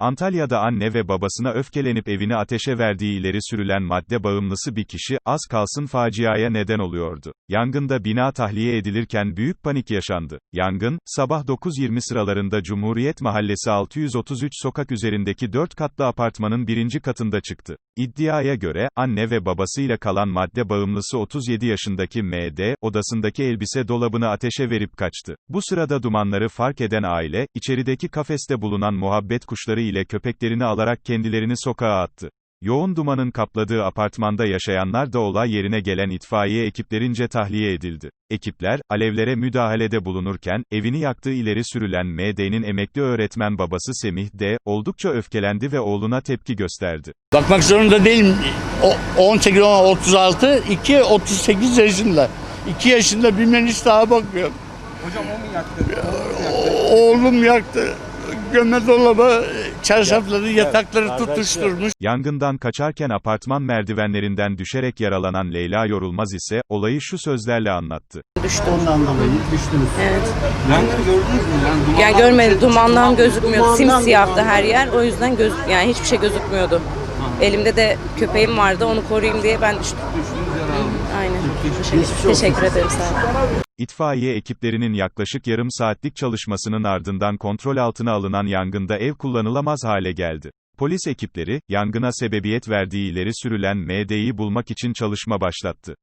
Antalya'da anne ve babasına öfkelenip evini ateşe verdiği ileri sürülen madde bağımlısı bir kişi, az kalsın faciaya neden oluyordu. Yangında bina tahliye edilirken büyük panik yaşandı. Yangın, sabah 9.20 sıralarında Cumhuriyet Mahallesi 633 sokak üzerindeki 4 katlı apartmanın birinci katında çıktı. İddiaya göre, anne ve babasıyla kalan madde bağımlısı 37 yaşındaki M.D., odasındaki elbise dolabını ateşe verip kaçtı. Bu sırada dumanları fark eden aile, içerideki kafeste bulunan muhabbet kuşları ile köpeklerini alarak kendilerini sokağa attı. Yoğun dumanın kapladığı apartmanda yaşayanlar da olay yerine gelen itfaiye ekiplerince tahliye edildi. Ekipler, alevlere müdahalede bulunurken, evini yaktığı ileri sürülen MD'nin emekli öğretmen babası Semih D. oldukça öfkelendi ve oğluna tepki gösterdi. Bakmak zorunda değilim. O 18, 36, 2, 38 yaşında. 2 yaşında bilmem hiç daha bakmıyor. Hocam o mu yaktı? O mu yaktı? Oğlum yaktı. Gömme dolaba çarşafları, yatakları tutuşturmuş. Yangından kaçarken apartman merdivenlerinden düşerek yaralanan Leyla Yorulmaz ise, olayı şu sözlerle anlattı. Ondan dolayı düştünüz. Evet. Yangını gördünüz mü? Yani duman Yani görmedim. Dumandan gözükmüyordu. Simsiyahtı her yer. O yüzden göz yani hiçbir şey gözükmüyordu. Elimde de köpeğim vardı. Onu koruyayım diye ben düştüm. düştünüz yaralı. Aynen. Olsun. Teşekkür ederim sağ olun. İtfaiye ekiplerinin yaklaşık yarım saatlik çalışmasının ardından kontrol altına alınan yangında ev kullanılamaz hale geldi. Polis ekipleri, yangına sebebiyet verdiği ileri sürülen MD'yi bulmak için çalışma başlattı.